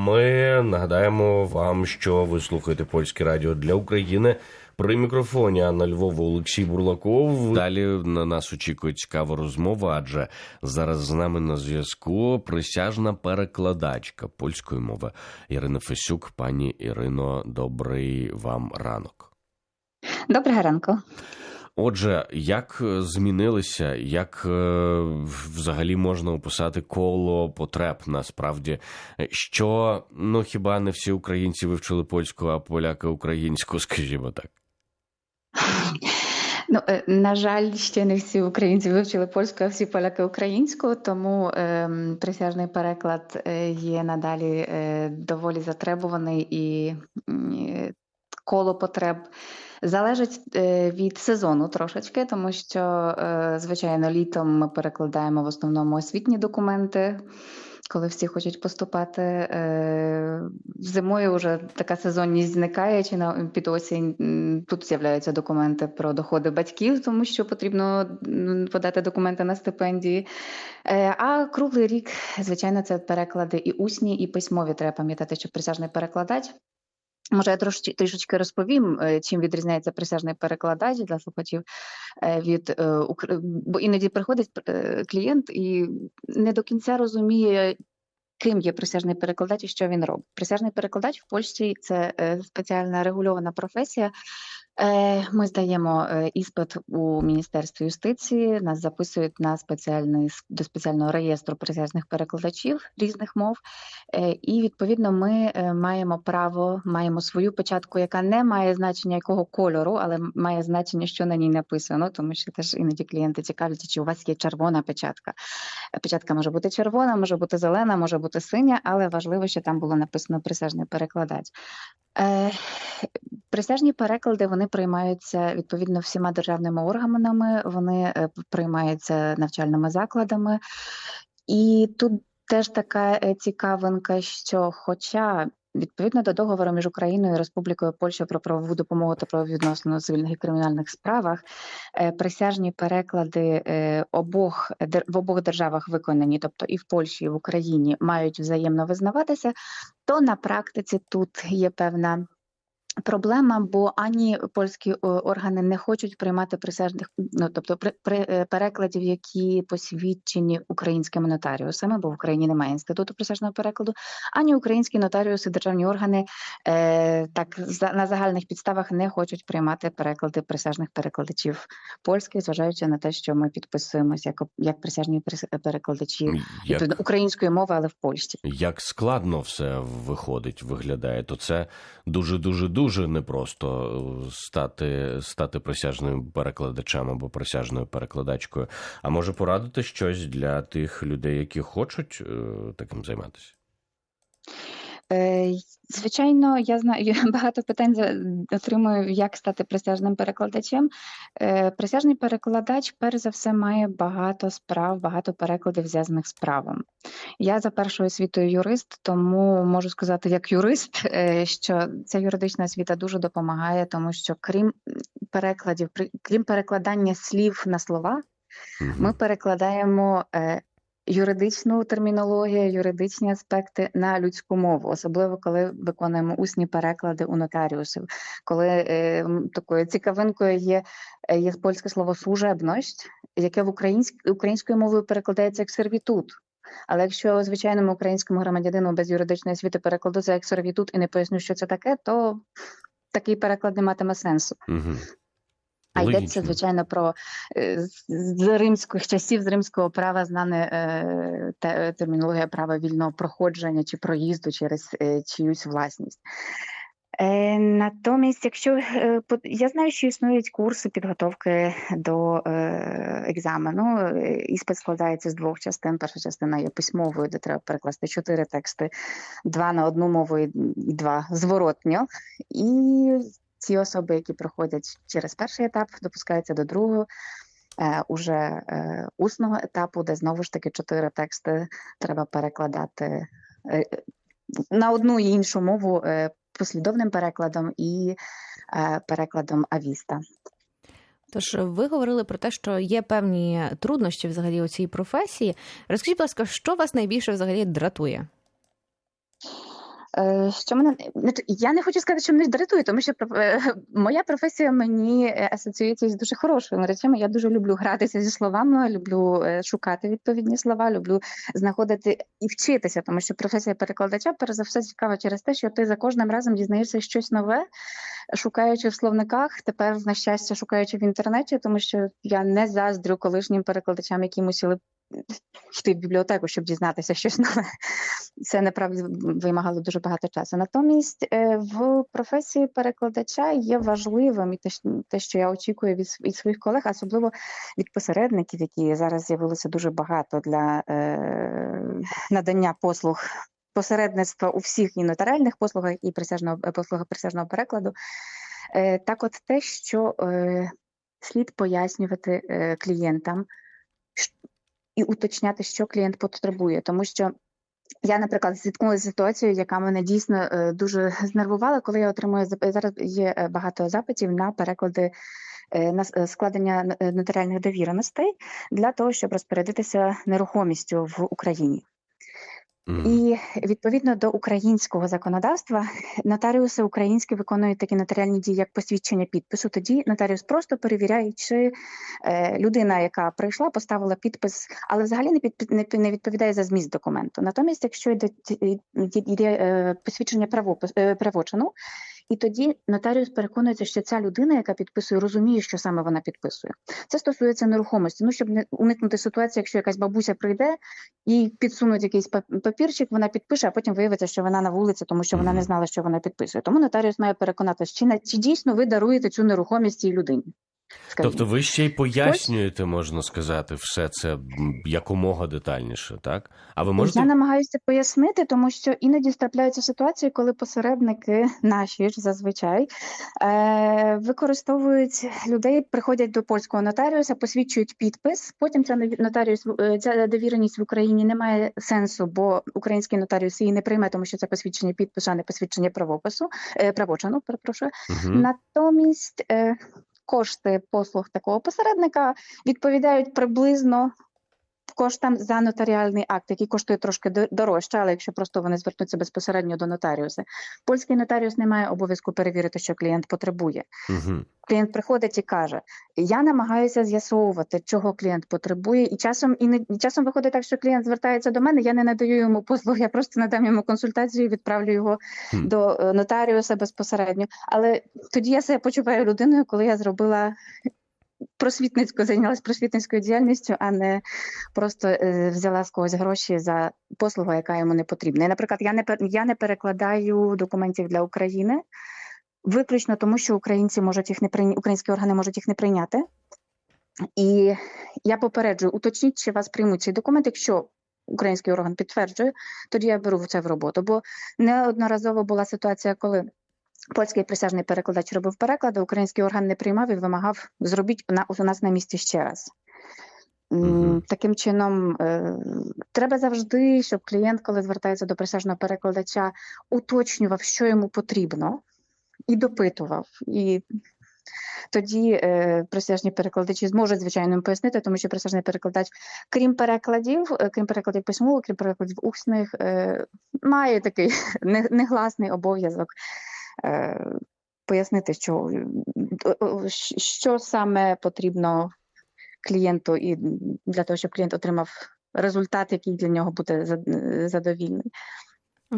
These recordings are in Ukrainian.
ми нагадаємо вам, що ви слухаєте польське радіо для України. При мікрофоні Анна Львова Олексій Бурлаков. Далі на нас очікує цікава розмова, адже зараз з нами на зв'язку присяжна перекладачка польської мови Ірина Фесюк. Пані Ірино, добрий вам ранок. Доброго ранку. Отже, як змінилися, як е, взагалі можна описати коло потреб насправді, що ну хіба не всі українці вивчили польську, а поляки українську, скажімо так. Ну, е, на жаль, ще не всі українці вивчили польську, а всі поляки українську, тому е, присяжний переклад е, є надалі е, доволі затребуваний і е, коло потреб залежить е, від сезону трошечки, тому що, е, звичайно, літом ми перекладаємо в основному освітні документи. Коли всі хочуть поступати е, зимою, вже така сезонність зникає, чи на під осінь тут з'являються документи про доходи батьків, тому що потрібно подати документи на стипендії. А круглий рік, звичайно, це переклади і усні, і письмові. Треба пам'ятати, що присяжний перекладач. Може, я трошки трішечки розповім, чим відрізняється присяжний перекладач для слухачів від бо іноді приходить клієнт і не до кінця розуміє, ким є присяжний перекладач і що він робить. Присяжний перекладач в Польщі це спеціальна регульована професія. Ми здаємо іспит у Міністерстві юстиції. Нас записують на спеціальний до спеціального реєстру присяжних перекладачів різних мов, і відповідно ми маємо право, маємо свою печатку, яка не має значення якого кольору, але має значення, що на ній написано, тому що теж іноді клієнти цікавляться, чи у вас є червона печатка. Печатка може бути червона, може бути зелена, може бути синя, але важливо, що там було написано присяжний перекладач. Присяжні переклади вони приймаються відповідно всіма державними органами, вони приймаються навчальними закладами, і тут теж така цікавинка, що, хоча відповідно до договору між Україною і Республікою Польща про правову допомогу та правовідносини у цивільних і кримінальних справах, присяжні переклади обох в обох державах виконані, тобто і в Польщі, і в Україні, мають взаємно визнаватися, то на практиці тут є певна. Проблема, бо ані польські органи не хочуть приймати присяжних, ну тобто при, при перекладів, які посвідчені українськими нотаріусами, бо в Україні немає інституту присяжного перекладу, ані українські нотаріуси, державні органи е, так за, на загальних підставах не хочуть приймати переклади присяжних перекладачів польських, зважаючи на те, що ми підписуємося як як присяжні перекладачі як, української мови, але в Польщі. Як складно все виходить, виглядає, то це дуже дуже дуже дуже непросто стати стати присяжним перекладачем або присяжною перекладачкою. А може порадити щось для тих людей, які хочуть таким займатися? Звичайно, я знаю багато питань отримую, як стати присяжним перекладачем. Присяжний перекладач, перш за все, має багато справ, багато перекладів зв'язаних з правом. Я за першою освітою юрист, тому можу сказати, як юрист, що ця юридична освіта дуже допомагає, тому що крім перекладів, крім перекладання слів на слова, ми перекладаємо юридичну термінологію, юридичні аспекти на людську мову, особливо коли виконуємо усні переклади у нотаріусів. Коли е, такою цікавинкою є є польське слово служебність, яке в українськ, українською мовою перекладається як сервітут. Але якщо звичайному українському громадянину без юридичної освіти перекладу це як сервітут і не поясню, що це таке, то такий переклад не матиме сенсу. Угу. А йдеться, звичайно, про з римських часів з римського права знане е, термінологія права вільного проходження чи проїзду через е, чиюсь власність. Е, натомість, якщо е, я знаю, що існують курси підготовки до е, екзамену, іспит складається з двох частин. Перша частина є письмовою, де треба перекласти чотири тексти, два на одну мову і два зворотньо. І ці особи, які проходять через перший етап, допускаються до другого. Уже усного етапу, де знову ж таки чотири тексти треба перекладати на одну і іншу мову послідовним перекладом і перекладом Авіста. Тож ви говорили про те, що є певні труднощі взагалі у цій професії. Розкажіть, будь ласка, що вас найбільше взагалі дратує? Е, Що мене я не хочу сказати, що мене дратує, тому що е, моя професія мені е, асоціюється з дуже хорошими речами. Я дуже люблю гратися зі словами, люблю шукати відповідні слова, люблю знаходити і вчитися, тому що професія перекладача перш за все цікава через те, що ти за кожним разом дізнаєшся щось нове, шукаючи в словниках, тепер на щастя шукаючи в інтернеті, тому що я не заздрю колишнім перекладачам, які мусили йти в бібліотеку, щоб дізнатися щось нове. Це направді вимагало дуже багато часу. Натомість е, в професії перекладача є важливим і те, що- я очікую від, своїх колег, особливо від посередників, які зараз з'явилося дуже багато для е, надання послуг. Посередництва у всіх і нотаріальних послугах, і присяжного е, послугах присяжного перекладу. Так, от те, що слід пояснювати клієнтам і уточняти, що клієнт потребує, тому що я, наприклад, зіткнулася ситуацією, яка мене дійсно е, дуже знервувала, коли я отримую зараз є е, багато запитів на переклади е, на складення нотаріальних довіреностей для того, щоб розпорядитися нерухомістю в Україні. І відповідно до українського законодавства нотаріуси українські виконують такі нотаріальні дії, як посвідчення підпису. Тоді нотаріус просто перевіряє, чи е, людина, яка прийшла, поставила підпис, але взагалі не під не, відповідає за зміст документу. Натомість, якщо йде, йде, посвідчення е, правочину, і тоді нотаріус переконується, що ця людина, яка підписує, розуміє, що саме вона підписує. Це стосується нерухомості. Ну щоб не уникнути ситуації, якщо якась бабуся прийде і підсунуть якийсь пап- папірчик, вона підпише, а потім виявиться, що вона на вулиці, тому що вона не знала, що вона підписує. Тому нотаріус має переконатися, чи на чи дійсно ви даруєте цю нерухомість цій людині. Скажімо. Тобто ви ще й пояснюєте, можна сказати, все це якомога детальніше, так? А ви можете Я намагаюся пояснити, тому що іноді трапляються ситуації, коли посередники наші ж зазвичай е, використовують людей, приходять до польського нотаріуса, посвідчують підпис. Потім ця нотаріус е, ця довіреність в Україні не має сенсу, бо український нотаріус її не прийме, тому що це посвідчення підпису, а не посвідчення правопису, е, правочину. Перепрошую. Мгм. Натомість е, кошти послуг такого посередника відповідають приблизно коштам за нотаріальний акт, який коштує трошки до- дорожче, але якщо просто вони звернуться безпосередньо до нотаріуса. Польський нотаріус не має обов'язку перевірити, що клієнт потребує. Мгм. Клієнт приходить і каже: Я намагаюся з'ясовувати, чого клієнт потребує, і часом і не і часом виходить так, що клієнт звертається до мене. Я не надаю йому послуг, я просто надам йому консультацію, і відправлю його Хм. до е, нотаріуса безпосередньо. Але тоді я себе почуваю людиною, коли я зробила просвітницьку, зайнялась просвітницькою діяльністю, а не просто е, взяла з когось гроші за послугу, яка йому не потрібна. І, наприклад, я не я не перекладаю документів для України. Виключно тому, що українці можуть їх не прийняти, українські органи можуть їх не прийняти. І я попереджую, уточніть, чи вас приймуть цей документ. Якщо український орган підтверджує, тоді я беру це в роботу. Бо неодноразово була ситуація, коли польський присяжний перекладач робив переклади, український орган не приймав і вимагав зробіть на, у нас на місці ще раз. Мгм. Таким чином, е, треба завжди, щоб клієнт, коли звертається до присяжного перекладача, уточнював, що йому потрібно, і допитував. І тоді е, присяжні перекладачі зможуть звичайно пояснити, тому що присяжний перекладач, крім перекладів, е, крім перекладів письмових, крім перекладів усних, е, має такий негласний обов'язок е, пояснити, що, е, е, що саме потрібно клієнту, і для того, щоб клієнт отримав результат, який для нього буде задовільний.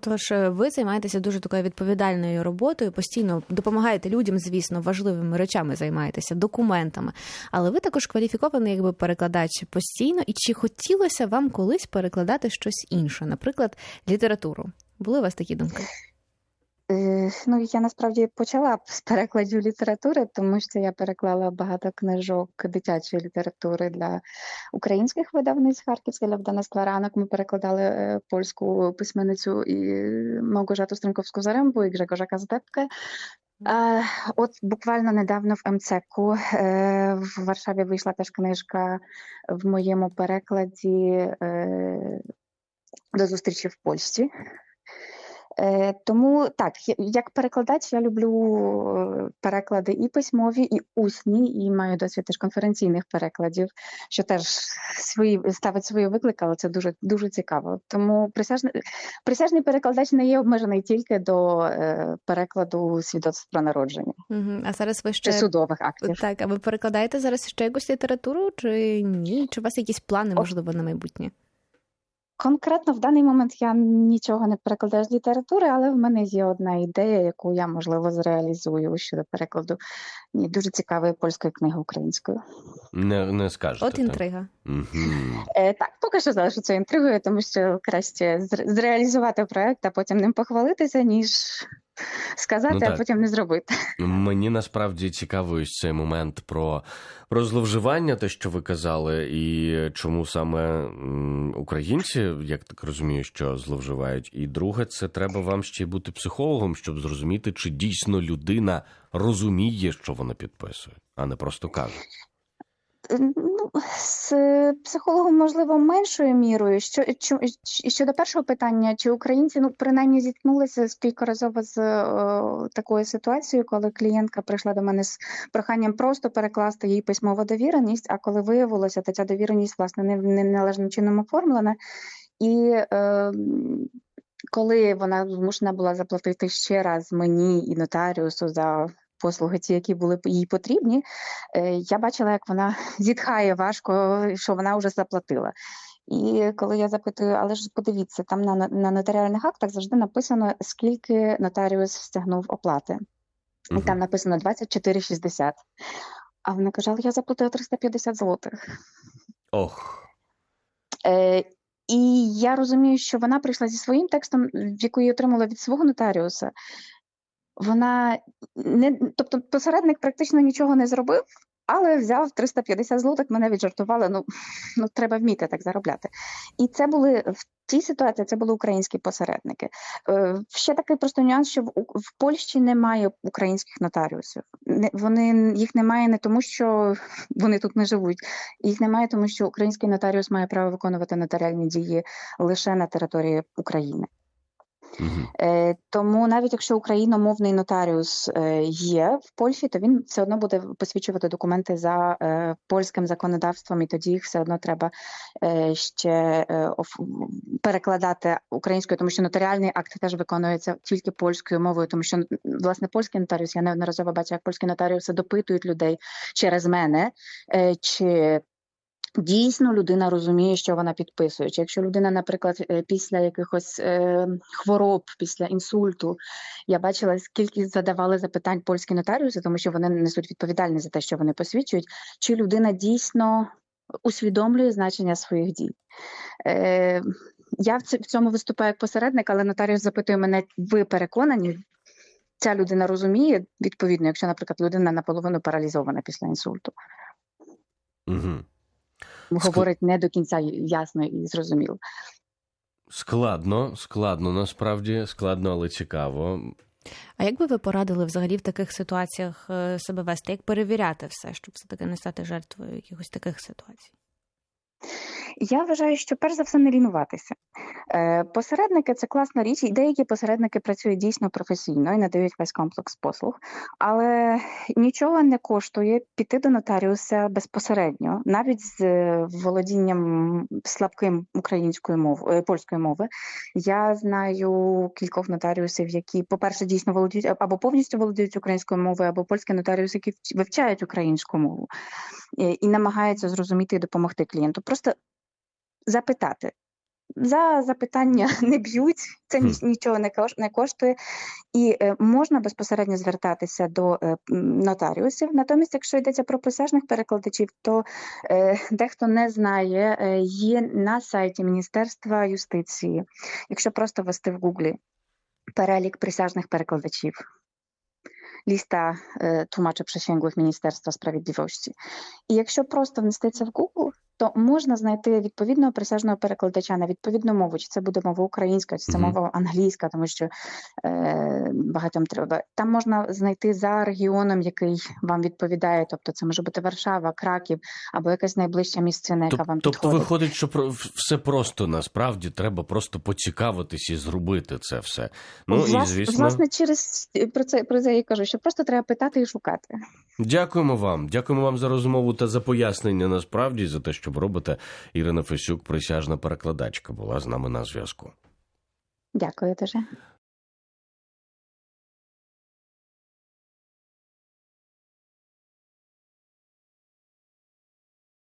Тож е, ви займаєтеся дуже такою відповідальною роботою, постійно допомагаєте людям, звісно, важливими речами займаєтеся, документами. Але ви також кваліфікований якби перекладач постійно. І чи хотілося вам колись перекладати щось інше, наприклад, літературу? Були у вас такі думки? Е, Ну, я насправді почала б з перекладів літератури, тому що я переклала багато книжок дитячої літератури для українських видавниць Харківське для видавництва ранок. Ми перекладали е, польську письменницю і Мałgorzatу Струнковську Зарембу і Григорza Каздепке. От буквально недавно в МЦЕКу е, в Варшаві вийшла теж книжка в моєму перекладі до зустрічі в Польщі. Е, Тому так, я- як перекладач, я люблю е, переклади і письмові, і усні, і маю досвід теж конференційних перекладів, що теж свої ставить свої виклики, але це дуже дуже цікаво. Тому присяжний присяжний перекладач не є обмежений тільки до е, перекладу свідоцтв про народження Угу. А зараз ви ще судових актів. так, а ви перекладаєте зараз ще якусь літературу, чи ні? Чи у вас якісь плани, можливо, на майбутнє? Конкретно в даний момент я нічого не перекладаю з літератури, але в мене є одна ідея, яку я можливо зреалізую щодо перекладу ні, дуже цікавої польської книги українською. Не, не скажете. От інтрига. Угу. Е, так, поки що залишу це інтригою, тому що краще зреалізувати проект, а потім ним похвалитися, ніж сказати, Ну, а потім не зробити. Мені насправді цікавий цей момент про, про зловживання, те, що ви казали, і чому саме українці, як так розумію, що зловживають. І друге, це треба вам ще й бути психологом, щоб зрозуміти, чи дійсно людина розуміє, що вона підписує, а не просто каже. Ну, з психологом, можливо, меншою мірою. Що, щодо першого питання, чи українці ну, принаймні зіткнулися спілкоразово з е, такою ситуацією, коли клієнтка прийшла до мене з проханням просто перекласти їй письмову довіреність, а коли виявилося, то ця довіреність власне не, не належним чином оформлена. І е, коли вона змушена була заплатити ще раз мені і нотаріусу за послуги, ті, які були їй потрібні, е, я бачила, як вона зітхає важко, що вона вже заплатила. І коли я запитую, але ж подивіться, там на, на нотаріальних актах завжди написано, скільки нотаріус стягнув оплати. І там написано 24,60. А вона каже, але я заплатила 350 злотих. Ох. Е, і я розумію, що вона прийшла зі своїм текстом, яку її отримала від свого нотаріуса. Вона не, тобто посередник практично нічого не зробив, але взяв 350 злотих, мене віджартували. Ну, ну треба вміти так заробляти. І це були в цій ситуації це були українські посередники. Е, ще такий просто нюанс, що в, в Польщі немає українських нотаріусів. Не, вони їх немає не тому, що вони тут не живуть. Їх немає, тому що український нотаріус має право виконувати нотаріальні дії лише на території України. Е, тому навіть якщо україномовний нотаріус е, є в Польщі, то він все одно буде посвідчувати документи за е, польським законодавством, і тоді їх все одно треба ще перекладати українською, тому що нотаріальний акт теж виконується тільки польською мовою, тому що власне польський нотаріус, я неодноразово бачу, як польські нотаріуси допитують людей через мене, чи Дійсно, людина розуміє, що вона підписує. Чи якщо людина, наприклад, е, після якихось е, хвороб, після інсульту, я бачила, скільки задавали запитань польські нотаріуси, тому що вони несуть відповідальність за те, що вони посвідчують, чи людина дійсно усвідомлює значення своїх дій. Е, я в цьому виступаю як посередник, але нотаріус запитує мене, ви переконані? Ця людина розуміє відповідно, якщо, наприклад, людина наполовину паралізована після інсульту, Угу. Говорить не до кінця ясно і зрозуміло. Складно, складно, насправді, складно, але цікаво. А як би ви порадили взагалі в таких ситуаціях е, себе вести? Як перевіряти все, щоб все-таки не стати жертвою якихось таких ситуацій? Я вважаю, що перш за все не лінуватися. Е, посередники це класна річ, і деякі посередники працюють дійсно професійно і надають весь комплекс послуг, але нічого не коштує піти до нотаріуса безпосередньо, навіть з е, володінням слабким українською мовою польської мови. Я знаю кількох нотаріусів, які, по-перше, дійсно володіють або повністю володіють українською мовою, або польські нотаріуси, які вивчають українську мову е, і намагаються зрозуміти і допомогти клієнту. Просто запитати. За запитання не б'ють, це нічого не коштує, і е, можна безпосередньо звертатися до е, нотаріусів. Натомість, якщо йдеться про присяжних перекладачів, то е, дехто не знає, є на сайті Міністерства юстиції. Якщо просто ввести в Гуглі перелік присяжних перекладачів, e, tłumaczy przysięgłych Sprawiedliwości. I jak się prosto внести це в Google, то можна знайти відповідного присяжного перекладача на відповідну мову, чи це буде мова українська, чи це мова англійська, тому що е, багатьом треба. Там можна знайти за регіоном, який вам відповідає. Тобто, це може бути Варшава, Краків або якась найближча місцина, яка вам Тобто підходить. виходить, що про все просто насправді треба просто поцікавитись і зробити це все. Ну і звісно, власне, через про це про це я кажу, що просто треба питати і шукати. Дякуємо вам. Дякуємо вам за розмову та за пояснення. Насправді за те, що ви робите. Ірина Фесюк, присяжна перекладачка, була з нами на зв'язку. Дякую дуже.